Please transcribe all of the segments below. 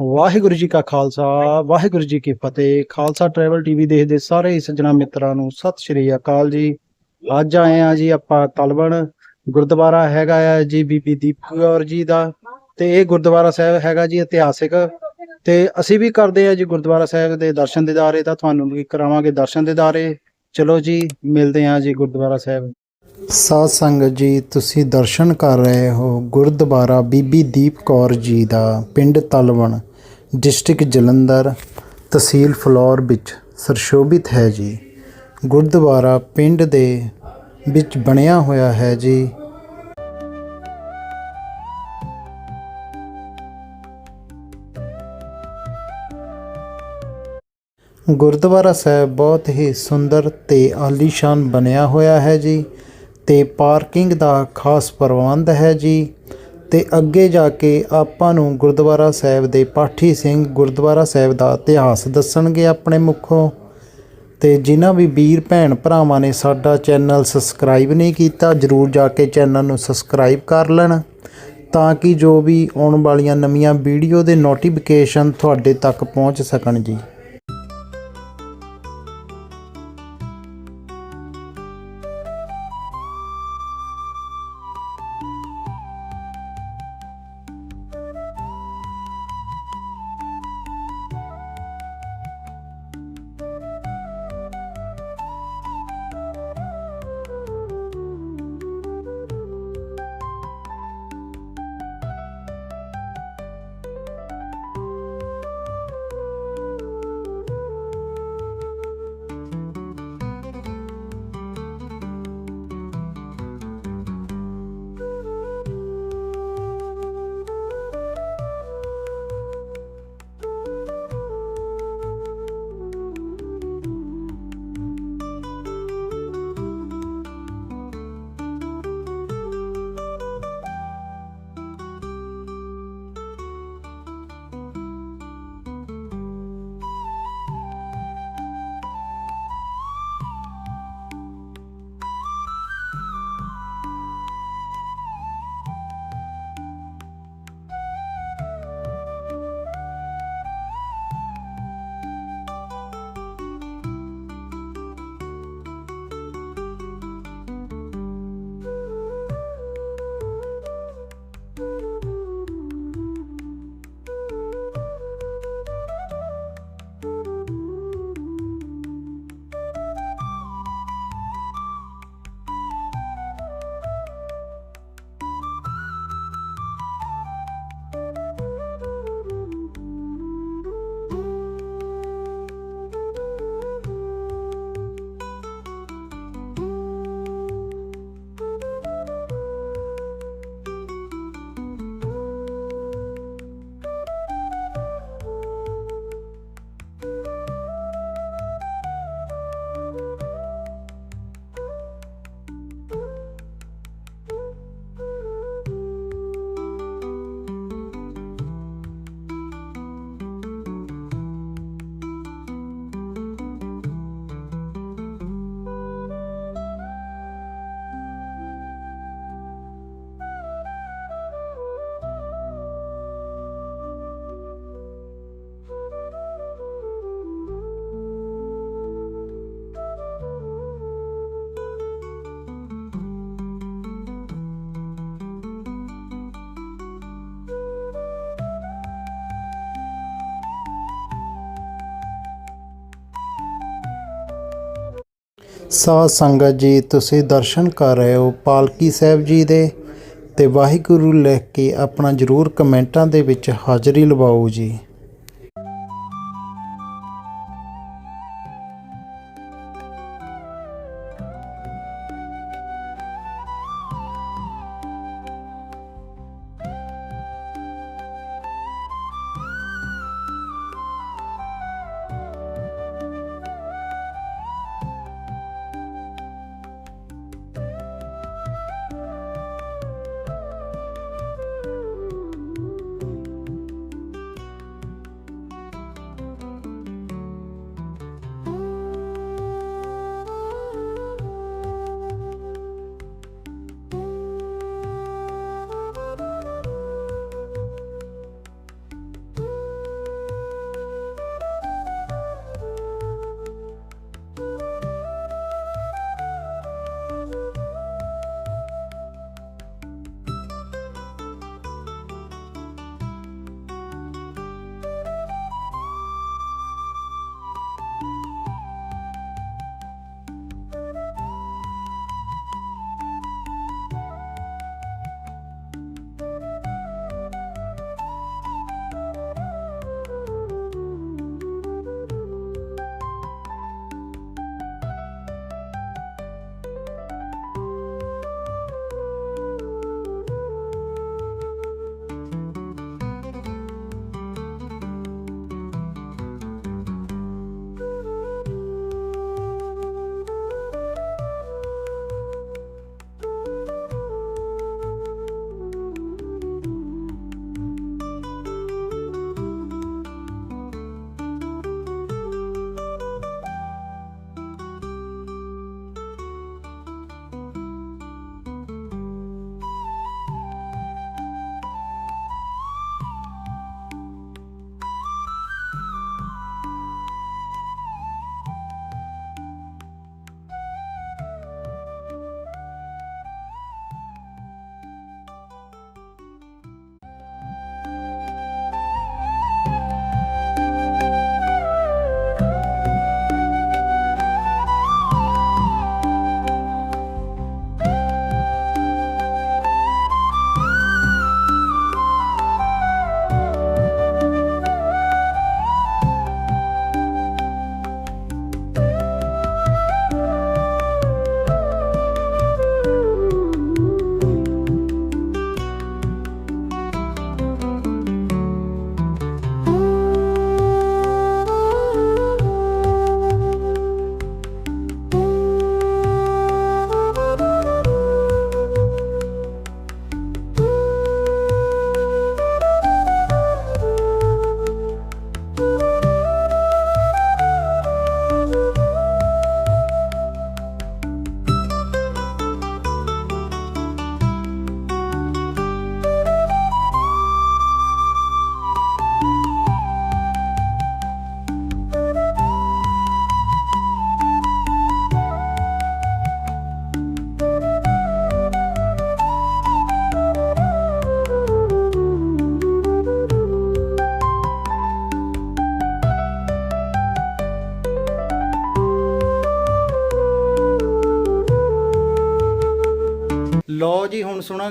ਵਾਹਿਗੁਰੂ ਜੀ ਕਾ ਖਾਲਸਾ ਵਾਹਿਗੁਰੂ ਜੀ ਕੀ ਫਤਿਹ। Khalsa travel TV ਦੇਖਦੇ ਸਾਰੇ ਸੱਜਣਾ ਮਿੱਤਰਾਂ ਨੂੰ ਸਤਿ ਸ਼੍ਰੀ ਅਕਾਲ ਜੀ। ਅੱਜ ਆਏ ਆ ਜੀ ਆਪਾਂ ਤਲਵਣ। ਗੁਰਦੁਆਰਾ ਹੈਗਾ ਆ ਜੀ ਬੀਬੀ ਦੀਪ ਕੌਰ ਜੀ ਦਾ। ਤੇ ਇਹ ਗੁਰਦੁਆਰਾ ਸਾਹਿਬ ਹੈਗਾ ਜੀ ਇਤਿਹਾਸਿਕ। ਤੇ ਅਸੀਂ ਵੀ ਕਰਦੇ ਆ ਜੀ ਗੁਰਦੁਆਰਾ ਸਾਹਿਬ ਦੇ ਦਰਸ਼ਨ ਦਿਦਾਰੇ ਤਾਂ ਤੁਹਾਨੂੰ ਵੀ ਕਰਾਵਾਂਗੇ ਦਰਸ਼ਨ ਦਿਦਾਰੇ ਚਲੋ ਜੀ ਮਿਲਦੇ ਆ ਜੀ ਗੁਰਦੁਆਰਾ ਸਾਹਿਬ। ਸਾਧ ਸੰਗਤ ਜੀ ਤੁਸੀਂ ਦਰਸ਼ਨ ਕਰ ਰਹੇ ਹੋ ਗੁਰਦੁਆਰਾ ਬੀਬੀ ਦੀਪ ਕੌਰ ਜੀ ਦਾ ਪਿੰਡ ਤਲਵਣ। ਡਿਸਟ੍ਰਿਕਟ ਜਲੰਧਰ, ਤਹਿਸੀਲ ਫਲੌਰ ਵਿੱਚ ਸਰਸ਼ੋਭਿਤ ਹੈ ਜੀ। ਗੁਰਦੁਆਰਾ ਪਿੰਡ ਦੇ ਵਿੱਚ ਬਣਿਆ ਹੋਇਆ ਹੈ ਜੀ। ਗੁਰਦੁਆਰਾ ਸਾਹਿਬ ਬਹੁਤ ਹੀ ਸੁੰਦਰ ਤੇ ਆਲੀਸ਼ਾਨ ਬਣਿਆ ਹੋਇਆ ਹੈ ਜੀ ਤੇ ਪਾਰਕਿੰਗ ਦਾ ਖਾਸ ਪ੍ਰਬੰਧ ਹੈ ਜੀ। ਤੇ ਅੱਗੇ ਜਾ ਕੇ ਆਪਾਂ ਨੂੰ ਗੁਰਦੁਆਰਾ ਸਾਹਿਬ ਦੇ ਪਾਠੀ ਸਿੰਘ ਗੁਰਦੁਆਰਾ ਸਾਹਿਬ ਦਾ ਇਤਿਹਾਸ ਦੱਸਣਗੇ ਆਪਣੇ ਮੁੱਖੋਂ। ਤੇ ਜਿਨ੍ਹਾਂ ਵੀ ਵੀਰ ਭੈਣ ਭਰਾਵਾਂ ਨੇ ਸਾਡਾ ਚੈਨਲ ਸਬਸਕ੍ਰਾਈਬ ਨਹੀਂ ਕੀਤਾ, ਜਰੂਰ ਜਾ ਕੇ ਚੈਨਲ ਨੂੰ ਸਬਸਕ੍ਰਾਈਬ ਕਰ ਲੈਣ ਤਾਂ ਕਿ ਜੋ ਵੀ ਆਉਣ ਵਾਲੀਆਂ ਨਵੀਆਂ ਵੀਡੀਓ ਦੇ ਨੋਟੀਫਿਕੇਸ਼ਨ ਤੁਹਾਡੇ ਤੱਕ ਪਹੁੰਚ ਸਕਣ ਜੀ। ਸਾਧ ਸੰਗਤ ਜੀ, ਤੁਸੀਂ ਦਰਸ਼ਨ ਕਰ ਰਹੇ ਹੋ ਪਾਲਕੀ ਸਾਹਿਬ ਜੀ ਦੇ ਤੇ ਵਾਹਿਗੁਰੂ ਲਿਖ ਕੇ ਆਪਣਾ ਜਰੂਰ ਕਮੈਂਟਾਂ ਦੇ ਵਿੱਚ ਹਾਜ਼ਰੀ ਲਵਾਓ ਜੀ।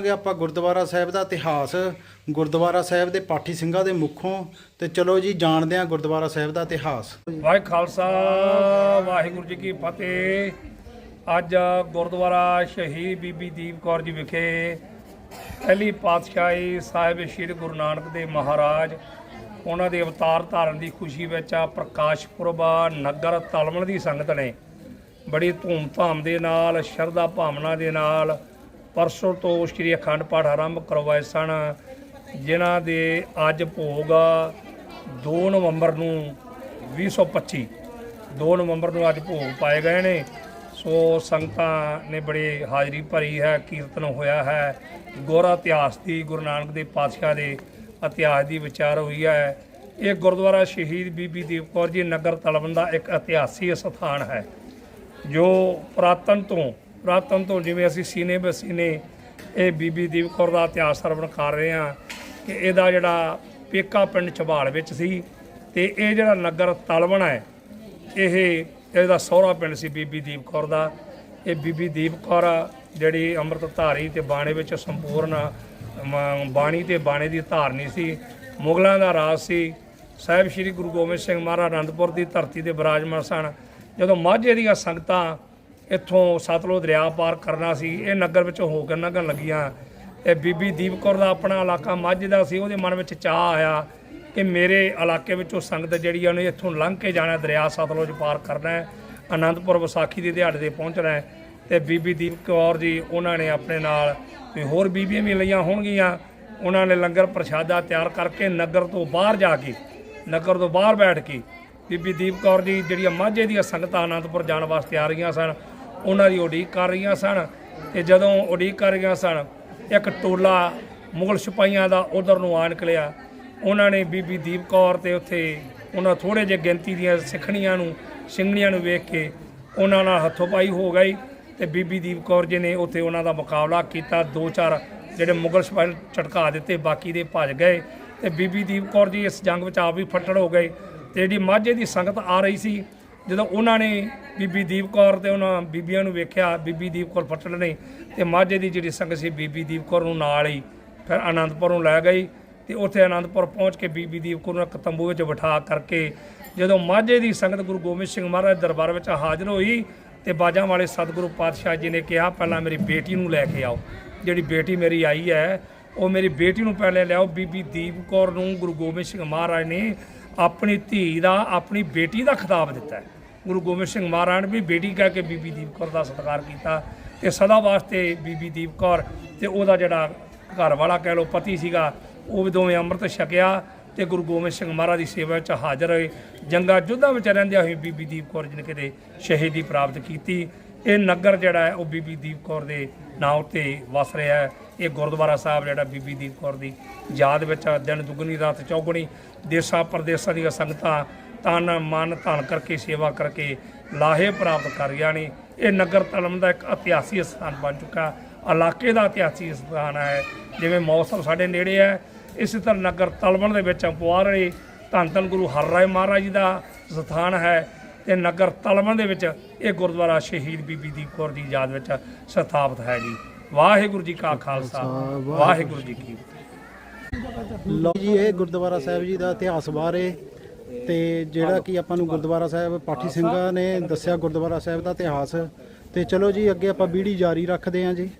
ਹੁਣ ਆਪਾਂ ਗੁਰਦੁਆਰਾ ਸਾਹਿਬ ਦਾ ਇਤਿਹਾਸ, ਗੁਰਦੁਆਰਾ ਸਾਹਿਬ ਦੇ ਪਾਠੀ ਸਿੰਘਾਂ ਦੇ ਮੁਖੋਂ, ਤੇ ਚਲੋ ਜੀ ਜਾਣਦੇ ਹਾਂ ਗੁਰਦੁਆਰਾ ਸਾਹਿਬ ਦਾ ਇਤਿਹਾਸ। ਵਾਹਿ ਖਾਲਸਾ, ਵਾਹਿਗੁਰੂ ਜੀ ਕੀ ਫਤਿਹ। ਅੱਜ ਗੁਰਦੁਆਰਾ ਸ਼ਹੀਦ ਬੀਬੀ ਦੀਪ ਕੌਰ ਜੀ ਵਿਖੇ ਪਹਿਲੀ ਪਾਤਸ਼ਾਹੀ ਸਾਹਿਬ ਸ੍ਰੀ ਗੁਰੂ ਨਾਨਕ ਦੇਵ ਮਹਾਰਾਜ, ਉਹਨਾਂ ਦੇ ਅਵਤਾਰ ਧਾਰਨ ਦੀ ਖੁਸ਼ੀ ਵਿੱਚ ਆ ਪ੍ਰਕਾਸ਼ ਪੁਰਬ ਨਗਰ ਤਲਵਣ ਦੀ ਸੰਗਤ ਨੇ ਬੜੀ ਧੂਮ-ਧਾਮ ਦੇ ਨਾਲ ਸ਼ਰਧਾ ਭਾਵਨਾ ਦੇ ਨਾਲ ਪਰਸੋਂ ਤੋਂ ਸ੍ਰੀ ਅਖੰਡ ਪਾਠ ਆਰੰਭ ਕਰਵਾਏ ਸਨ, ਜਿਨ੍ਹਾਂ ਦੇ ਅੱਜ ਭੋਗ 2 ਨਵੰਬਰ ਨੂੰ 2025 2 ਨਵੰਬਰ ਨੂੰ ਅੱਜ ਭੋਗ ਪਾਏ ਗਏ ਨੇ। ਸੋ ਸੰਗਤਾਂ ਨੇ ਬੜੀ ਹਾਜ਼ਰੀ ਭਰੀ ਹੈ, ਕੀਰਤਨ ਹੋਇਆ ਹੈ। ਗੋਰਾ ਇਤਿਹਾਸ ਦੀ, ਗੁਰੂ ਨਾਨਕ ਦੇਵ ਪਾਤਸ਼ਾਹ ਦੇ ਇਤਿਹਾਸ ਦੀ ਵਿਚਾਰ ਹੋਈ ਹੈ। ਇਹ ਗੁਰਦੁਆਰਾ ਸ਼ਹੀਦ ਬੀਬੀ ਦੀਪ ਕੌਰ ਜੀ ਨਗਰ ਤਲਵੰਦ ਦਾ ਇੱਕ ਇਤਿਹਾਸਿਕ ਸਥਾਨ ਹੈ, ਜੋ ਪ੍ਰਾਤਨ ਤੋਂ ਪੁਰਾਤਨ ਤੋਂ ਜਿਵੇਂ ਅਸੀਂ ਸੀਨੇ ਬਸੀਨੇ ਇਹ ਬੀਬੀ ਦੀਪ ਕੌਰ ਦਾ ਇਤਿਹਾਸ ਸਰਵਣ ਕਰ ਰਹੇ ਹਾਂ ਕਿ ਇਹਦਾ ਜਿਹੜਾ ਪੇਕਾ ਪਿੰਡ ਛਬਾਲ ਵਿੱਚ ਸੀ ਤੇ ਇਹ ਜਿਹੜਾ ਨਗਰ ਤਲਵਣ ਹੈ, ਇਹ ਇਹਦਾ ਸਹੁਰਾ ਪਿੰਡ ਸੀ ਬੀਬੀ ਦੀਪ ਕੌਰ ਦਾ। ਇਹ ਬੀਬੀ ਦੀਪ ਕੌਰ ਜਿਹੜੀ ਅੰਮ੍ਰਿਤ ਧਾਰੀ ਤੇ ਬਾਣੇ ਵਿੱਚ ਸੰਪੂਰਨ ਬਾਣੀ ਤੇ ਬਾਣੇ ਦੀ ਧਾਰਨੀ ਸੀ, ਮੁਗਲਾਂ ਦਾ ਰਾਜ ਸੀ। ਸਾਹਿਬ ਸ੍ਰੀ ਗੁਰੂ ਗੋਬਿੰਦ ਸਿੰਘ ਮਹਾਰਾਜ ਅਨੰਦਪੁਰ ਦੀ ਧਰਤੀ ਦੇ ਬਿਰਾਜਮਾਨ ਸਨ। ਜਦੋਂ ਮਾਝੇ ਦੀਆਂ ਸੰਗਤਾਂ ਇੱਥੋਂ ਸਤਲੁਜ ਦਰਿਆ ਪਾਰ ਕਰਨਾ ਸੀ, ਇਹ ਨਗਰ ਵਿੱਚੋਂ ਹੋ ਕੇ ਲੰਘਣ ਲੱਗੀਆਂ। ਇਹ ਬੀਬੀ ਦੀਪ ਕੌਰ ਦਾ ਆਪਣਾ ਇਲਾਕਾ ਮਾਝੇ ਦਾ ਸੀ, ਉਹਦੇ ਮਨ ਵਿੱਚ ਚਾਹ ਆਇਆ ਕਿ ਮੇਰੇ ਇਲਾਕੇ ਵਿੱਚੋਂ ਸੰਗਤ ਜਿਹੜੀ ਆ ਉਹਨੇ ਇੱਥੋਂ ਲੰਘ ਕੇ ਜਾਣਾ, ਦਰਿਆ ਸਤਲੁਜ ਪਾਰ ਕਰਨਾ ਹੈ ਆਨੰਦਪੁਰ ਵਿਸਾਖੀ ਦੇ ਦਿਹਾੜੇ ਤੇ ਪਹੁੰਚਣਾ ਹੈ। ਤੇ ਬੀਬੀ ਦੀਪ ਕੌਰ ਜੀ, ਉਹਨਾਂ ਨੇ ਆਪਣੇ ਨਾਲ ਤੇ ਹੋਰ ਬੀਬੀਆਂ ਵੀ ਲਈਆਂ ਹੋਣਗੀਆਂ। ਉਹਨਾਂ ਨੇ ਲੰਗਰ ਪ੍ਰਸ਼ਾਦਾ ਤਿਆਰ ਕਰਕੇ ਨਗਰ ਤੋਂ ਬਾਹਰ ਜਾ ਕੇ, ਨਗਰ ਤੋਂ ਬਾਹਰ ਬੈਠ ਕੇ ਬੀਬੀ ਦੀਪ ਕੌਰ ਜੀ, ਜਿਹੜੀਆਂ ਮਾਝੇ ਦੀਆਂ ਸੰਗਤਾਂ ਆਨੰਦਪੁਰ ਜਾਣ ਵਾਸਤੇ ਆ ਰਹੀਆਂ ਸਨ ਉਹਨਾਂ ਦੀ ਉਡੀਕ ਕਰ ਰਹੀਆਂ ਸਨ ਤੇ ਜਦੋਂ ਉਡੀਕ ਕਰ ਰਹੀਆਂ ਸਨ, ਇੱਕ ਟੋਲਾ ਮੁਗਲ ਸਿਪਾਹੀਆਂ ਦਾ ਉਧਰ ਨੂੰ ਆ ਨਿਕਲਿਆ। ਉਹਨਾਂ ਨੇ ਬੀਬੀ ਦੀਪ ਕੌਰ ਤੇ ਉੱਥੇ ਉਹਨਾਂ ਥੋੜੇ ਜਿਹੇ ਗਿਣਤੀ ਦੀਆਂ ਸਿੱਖਣੀਆਂ ਨੂੰ ਸਿੰਘਣੀਆਂ ਨੂੰ ਵੇਖ ਕੇ ਉਹਨਾਂ ਨਾਲ ਹੱਥੋਂ ਪਾਈ ਹੋ ਗਈ ਤੇ ਬੀਬੀ ਦੀਪ ਕੌਰ ਜੀ ਨੇ ਉੱਥੇ ਉਹਨਾਂ ਦਾ ਮੁਕਾਬਲਾ ਕੀਤਾ। ਦੋ ਚਾਰ ਜਿਹੜੇ ਮੁਗਲ ਸਿਪਾਹੀ ਝਟਕਾ ਦਿੱਤੇ, ਬਾਕੀ ਦੇ ਭੱਜ ਗਏ ਤੇ ਬੀਬੀ ਦੀਪ ਕੌਰ ਜੀ ਇਸ ਜੰਗ ਵਿੱਚ ਆਪ ਵੀ ਫੱਟੜ ਹੋ ਗਏ ਤੇ ਜਿਹੜੀ ਮਾਝੇ ਦੀ ਸੰਗਤ ਆ ਰਹੀ ਸੀ ਜਦੋਂ ਉਹਨਾਂ ਨੇ ਬੀਬੀ ਦੀਪ ਕੌਰ ਤੇ ਉਹਨਾਂ ਬੀਬੀਆਂ ਨੂੰ ਵੇਖਿਆ, ਬੀਬੀ ਦੀਪ ਕੌਰ ਫੱਟੜ ਨੇ ਤੇ ਮਾਝੇ ਦੀ ਜਿਹੜੀ ਸੰਗਤ ਸੀ ਬੀਬੀ ਦੀਪ ਕੌਰ ਨੂੰ ਨਾਲ ਹੀ ਫਿਰ ਆਨੰਦਪੁਰ ਨੂੰ ਲੈ ਗਈ ਤੇ ਉੱਥੇ ਆਨੰਦਪੁਰ ਪਹੁੰਚ ਕੇ ਬੀਬੀ ਦੀਪ ਕੌਰ ਨੂੰ ਇੱਕ ਤੰਬੂ ਵਿੱਚ ਬਿਠਾ ਕਰਕੇ ਜਦੋਂ ਮਾਝੇ ਦੀ ਸੰਗਤ ਗੁਰੂ ਗੋਬਿੰਦ ਸਿੰਘ ਮਹਾਰਾਜ ਦਰਬਾਰ ਵਿੱਚ ਹਾਜ਼ਰ ਹੋਈ ਤੇ ਬਾਜਾਂ ਵਾਲੇ ਸਤਿਗੁਰੂ ਪਾਤਸ਼ਾਹ ਜੀ ਨੇ ਕਿਹਾ, ਪਹਿਲਾਂ ਮੇਰੀ ਬੇਟੀ ਨੂੰ ਲੈ ਕੇ ਆਓ। ਜਿਹੜੀ ਬੇਟੀ ਮੇਰੀ ਆਈ ਹੈ, ਉਹ ਮੇਰੀ ਬੇਟੀ ਨੂੰ ਪਹਿਲੇ ਲਿਆਓ। ਬੀਬੀ ਦੀਪ ਕੌਰ ਨੂੰ ਗੁਰੂ ਗੋਬਿੰਦ ਸਿੰਘ ਮਹਾਰਾਜ ਨੇ ਆਪਣੀ ਧੀ ਦਾ, ਆਪਣੀ ਬੇਟੀ ਦਾ ਖਿਤਾਬ ਦਿੱਤਾ ਹੈ। ਗੁਰੂ ਗੋਬਿੰਦ ਸਿੰਘ ਮਹਾਰਾਜ ਨੇ ਵੀ ਬੇਟੀ ਕਹਿ ਕੇ ਬੀਬੀ ਦੀਪ ਕੌਰ ਦਾ ਸਤਿਕਾਰ ਕੀਤਾ ਤੇ ਸਦਾ ਵਾਸਤੇ ਬੀਬੀ ਦੀਪ ਕੌਰ ਤੇ ਉਹਦਾ ਜਿਹੜਾ ਘਰ ਵਾਲਾ ਕਹਿ ਲੋ ਪਤੀ ਸੀਗਾ, ਉਹ ਵੀ ਦੋਵੇਂ ਅੰਮ੍ਰਿਤ ਛਕਿਆ ਤੇ ਗੁਰੂ ਗੋਬਿੰਦ ਸਿੰਘ ਮਹਾਰਾਜ ਦੀ ਸੇਵਾ ਵਿੱਚ ਹਾਜ਼ਰ ਹੋਏ। ਜੰਗਾ ਜੁੱਧਾਂ ਵਿੱਚ ਰਹਿੰਦਿਆਂ ਹੋਈ ਬੀਬੀ ਦੀਪ ਕੌਰ ਜੀ ਨੇ ਕਿਤੇ ਸ਼ਹੀਦੀ ਪ੍ਰਾਪਤ ਕੀਤੀ। ਇਹ ਨਗਰ ਜਿਹੜਾ ਹੈ, ਉਹ ਬੀਬੀ ਦੀਪ ਕੌਰ ਦੇ ਨਾਂ ਉੱਤੇ ਵਸ ਰਿਹਾ ਹੈ। ਇਹ ਗੁਰਦੁਆਰਾ ਸਾਹਿਬ ਜਿਹੜਾ ਬੀਬੀ ਦੀਪ ਕੌਰ ਦੀ ਯਾਦ ਵਿੱਚ ਦਿਨ ਦੁਗਣੀ, ਰਾਤ ਚੌਗਣੀ। ਦੇਸਾਂ ਪ੍ਰਦੇਸਾਂ ਦੀਆਂ ਸੰਗਤਾਂ ਤਨ, ਮਨ, ਧਨ ਕਰਕੇ, ਸੇਵਾ ਕਰਕੇ ਲਾਹੇ ਪ੍ਰਾਪਤ ਕਰ ਰਹੀਆਂ ਨੇ ਇਹ ਨਗਰ ਤਲਮ ਦਾ ਇੱਕ ਇਤਿਹਾਸਿਕ ਸਥਾਨ ਬਣ ਚੁੱਕਾ। ਇਲਾਕੇ ਦਾ ਇਤਿਹਾਸੀ ਸਥਾਨ ਹੈ। ਜਿਵੇਂ ਮੌਸਮ ਸਾਡੇ ਨੇੜੇ ਹੈ, ਇਸੇ ਤਰ੍ਹਾਂ ਨਗਰ ਤਲਵਣ ਦੇ ਵਿੱਚ ਪੁਆਰੇ ਧੰਨ ਧੰਨ ਗੁਰੂ ਹਰਰਾਏ ਮਹਾਰਾਜ ਜੀ ਦਾ ਸਥਾਨ ਹੈ ਤੇ ਨਗਰ ਤਲਵਣ ਦੇ ਵਿੱਚ ਇਹ ਗੁਰਦੁਆਰਾ ਸ਼ਹੀਦ ਬੀਬੀ ਦੀਪ ਕੌਰ ਦੀ ਯਾਦ ਵਿੱਚ ਸਥਾਪਿਤ ਹੈ ਜੀ। ਵਾਹਿਗੁਰੂ ਜੀ ਕਾ ਖਾਲਸਾ। ਵਾਹਿਗੁਰੂ ਜੀ ਕੀ ਫਤਿਹ। ਜੀ, ਇਹ ਗੁਰਦੁਆਰਾ ਸਾਹਿਬ ਜੀ ਦਾ ਇਤਿਹਾਸ ਬਾਰੇ ਤੇ ਜਿਹੜਾ ਕਿ ਆਪਾਂ ਨੂੰ ਗੁਰਦੁਆਰਾ ਸਾਹਿਬ, ਪਾਠੀ ਸਿੰਘਾਂ ਨੇ ਦੱਸਿਆ ਗੁਰਦੁਆਰਾ ਸਾਹਿਬ ਦਾ ਇਤਿਹਾਸ। ਤੇ ਚਲੋ ਜੀ, ਅੱਗੇ ਆਪਾਂ ਵੀੜੀ ਜਾਰੀ ਰੱਖਦੇ ਹਾਂ ਜੀ।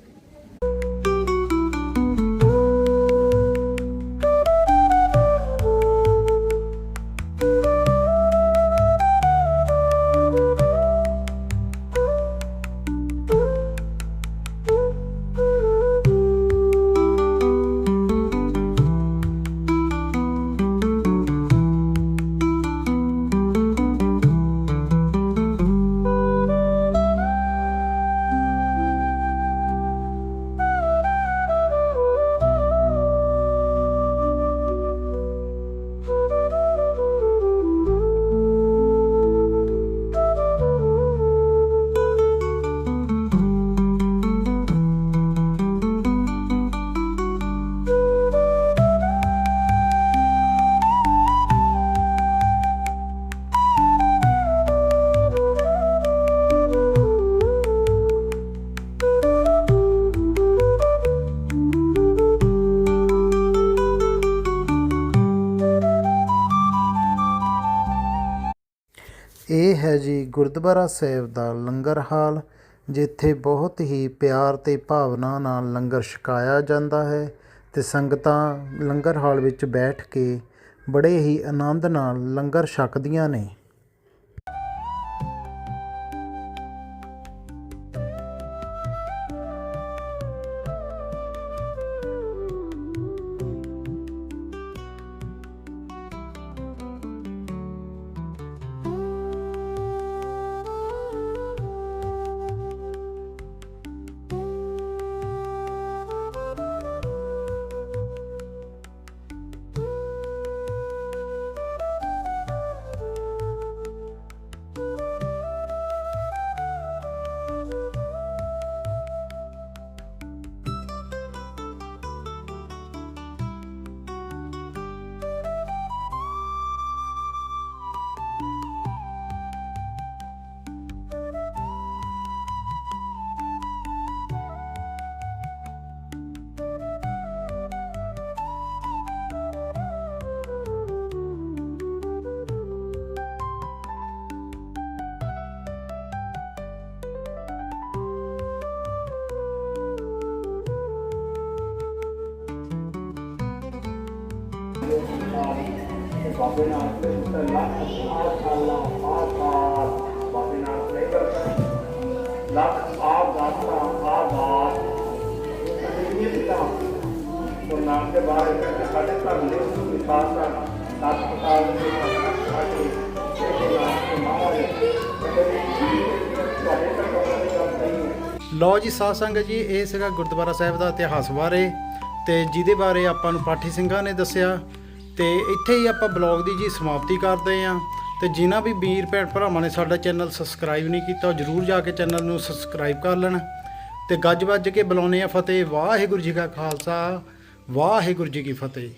ਹੈ ਜੀ ਗੁਰਦੁਆਰਾ ਸਾਹਿਬ ਦਾ ਲੰਗਰ ਹਾਲ, ਜਿੱਥੇ ਬਹੁਤ ਹੀ ਪਿਆਰ ਤੇ ਭਾਵਨਾ ਨਾਲ ਲੰਗਰ ਛਕਾਇਆ ਜਾਂਦਾ ਹੈ ਤੇ ਸੰਗਤਾਂ ਲੰਗਰ ਹਾਲ ਵਿੱਚ ਬੈਠ ਕੇ ਬੜੇ ਹੀ ਆਨੰਦ ਨਾਲ ਲੰਗਰ ਛਕਦੀਆਂ ਨੇ। ਬਾਬੇ ਨਾਨਕ ਦੇ ਉੱਤੇ ਲੱਖ ਆਸਾਲਾ ਆਕਾਰ ਬਾਬੇ ਨਾਨਕ ਨੇ ਕਰ ਲੱਖ ਆਗਾਤਾ ਆਗਾਤ ਇਹ ਪਿਤਾ ਉਹ ਨਾਮ ਦੇ ਬਾਰੇ ਸਾਡੇ ਧਰਮ ਦੇ ਵਿਕਾਸ ਦਾ ਸੱਤ ਪਤਾ ਦੇ ਸਾਡੇ ਇਹ ਨਾਮ ਦੇ ਤੁਹਾਡੇ ਤੱਕ ਪਹੁੰਚਣ ਦੀ ਨਹੀਂ ਲਓ ਜੀ, ਸਾਧ ਸੰਗਤ ਜੀ, ਇਹ ਸੀਗਾ ਗੁਰਦੁਆਰਾ ਸਾਹਿਬ ਦਾ ਇਤਿਹਾਸ ਬਾਰੇ ਤੇ ਜਿਹਦੇ ਬਾਰੇ ਆਪਾਂ ਨੂੰ ਪਾਠੀ ਸਿੰਘਾਂ ਨੇ ਦੱਸਿਆ। ਤੇ ਇੱਥੇ ਹੀ ਆਪਾਂ ਬਲੌਗ ਦੀ ਜੀ ਸਮਾਪਤੀ ਕਰਦੇ ਆਂ ਤੇ ਜਿਨ੍ਹਾਂ ਵੀ ਵੀਰ ਭੈਣ ਭਰਾਵਾਂ ਨੇ ਸਾਡਾ ਚੈਨਲ ਸਬਸਕ੍ਰਾਈਬ ਨਹੀਂ ਕੀਤਾ, ਉਹ ਜਰੂਰ ਜਾ ਕੇ ਚੈਨਲ ਨੂੰ ਸਬਸਕ੍ਰਾਈਬ ਕਰ ਲੈਣ। ਤੇ ਗੱਜ ਵੱਜ ਕੇ ਬੁਲਾਉਣੇ ਆ ਫਤਿਹ। ਵਾਹਿਗੁਰੂ ਜੀ ਕਾ ਖਾਲਸਾ, ਵਾਹਿਗੁਰੂ ਜੀ ਕੀ ਫਤਿਹ।